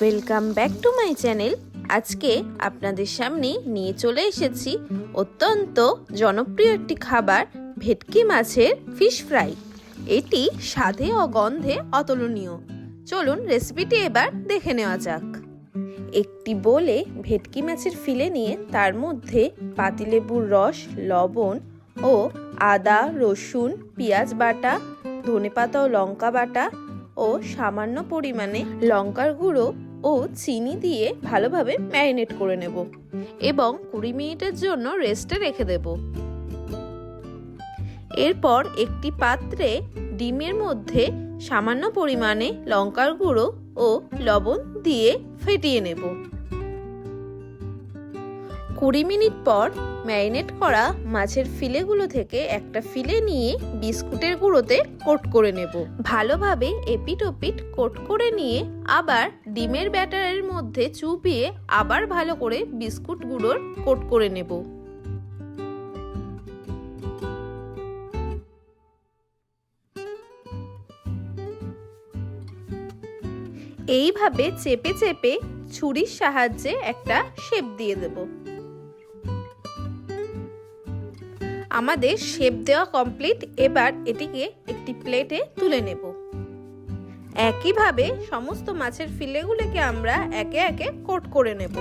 Welcome back to my channel আজকে আপনাদের সামনে নিয়ে চলে এসেছি অত্যন্ত জনপ্রিয় একটি খাবার, ভেটকি মাছের ফিশ ফ্রাই এটি স্বাদে ও গন্ধে অতুলনীয়। চলুন রেসিপিটি এবার দেখে নেওয়া যাক। একটি বলে ভেটকি মাছের ফিলে নিয়ে তার মধ্যে পাতিলেবুর রস, লবণ ও আদা, রসুন, পেঁয়াজ বাটা, ধনেপাতা ও লঙ্কা বাটা ও সামান্য পরিমাণে লঙ্কার গুঁড়ো ও চিনি দিয়ে ভালোভাবে ম্যারিনেট করে নেব এবং কুড়ি মিনিটের জন্য রেস্টে রেখে দেব। এরপর একটি পাত্রে ডিমের মধ্যে সামান্য পরিমাণে লঙ্কার গুঁড়ো ও লবণ দিয়ে ফেটিয়ে নেব। কুড়ি মিনিট পর ম্যারিনেট করা মাছের ফিলেগুলো থেকে একটা ফিলে নিয়ে বিস্কুটের গুঁড়োতে কোট করে নেব। ভালোভাবে এপিট ওপিট কোট করে নিয়ে আবার ডিমের ব্যাটারের মধ্যে চুপিয়ে আবার ভালো করে বিস্কুট গুঁড়োর কোট করে নেব। এইভাবে চেপে চেপে ছুরির সাহায্যে একটা শেপ দিয়ে দেব। আমাদের শেপ দেওয়া কমপ্লিট, এবার এটিকে একটি প্লেটে তুলে নেব। একইভাবে সমস্ত মাছের ফিলেগুলোকে আমরা একে একে কোট করে নেব।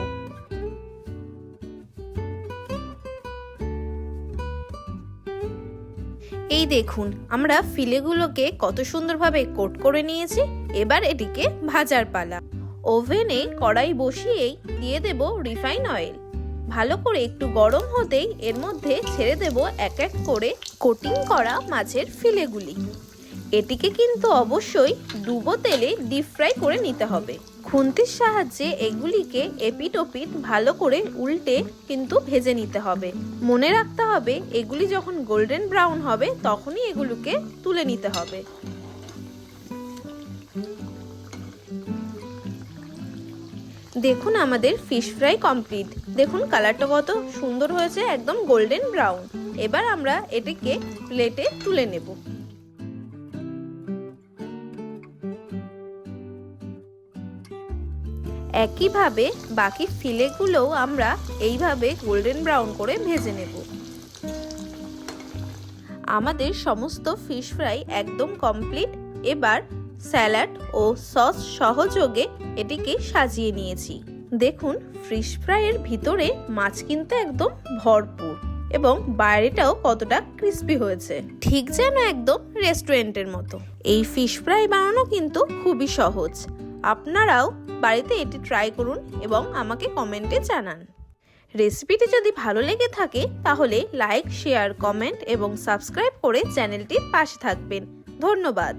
এই দেখুন, আমরা ফিলেগুলোকে কত সুন্দরভাবে কোট করে নিয়েছি। এবার এটিকে ভাজার পালা। ওভেনে কড়াই বসিয়েই দিয়ে দেব রিফাইন অয়েল। ভালো করে একটু গরম হতেই এর মধ্যে ছেড়ে দেব এক এক করে কোটিং করা মাছের ফিলেগুলি। এটিকে কিন্তু অবশ্যই ডুবো তেলে ডিপ ফ্রাই করে নিতে হবে। খুন্তির সাহায্যে এগুলিকে এপিট ওপিট ভালো করে উল্টে কিন্তু ভেজে নিতে হবে। মনে রাখতে হবে, এগুলি যখন গোল্ডেন ব্রাউন হবে, তখনই এগুলোকে তুলে নিতে হবে। দেখুন আমাদের ফিশ ফ্রাই কমপ্লিট দেখুন কালারটা কত সুন্দর হয়েছে, একদম গোল্ডেন ব্রাউন এবার আমরা এটিকে প্লেটে তুলে নেব। একইভাবে বাকি ফিলেগুলোও আমরা এইভাবে গোল্ডেন ব্রাউন করে ভেজে নেব। আমাদের সমস্ত ফিশ ফ্রাই একদম কমপ্লিট। এবার স্যালাড ও সস সহযোগে এটিকে সাজিয়ে নিয়েছি। দেখুন, ফিশ ফ্রাইয়ের ভিতরে মাছ কিন্তু একদম ভরপুর এবং বাইরেটাও কতটা ক্রিস্পি হয়েছে। ঠিক যেন একদম রেস্টুরেন্টের মতো। এই ফিশ ফ্রাই বানানো কিন্তু খুবই সহজ। আপনারাও বাড়িতে এটি ট্রাই করুন এবং আমাকে কমেন্টে জানান। রেসিপিটি যদি ভালো লেগে থাকে, তাহলে লাইক শেয়ার কমেন্ট এবং সাবস্ক্রাইব করে চ্যানেলটির পাশে থাকবেন। ধন্যবাদ।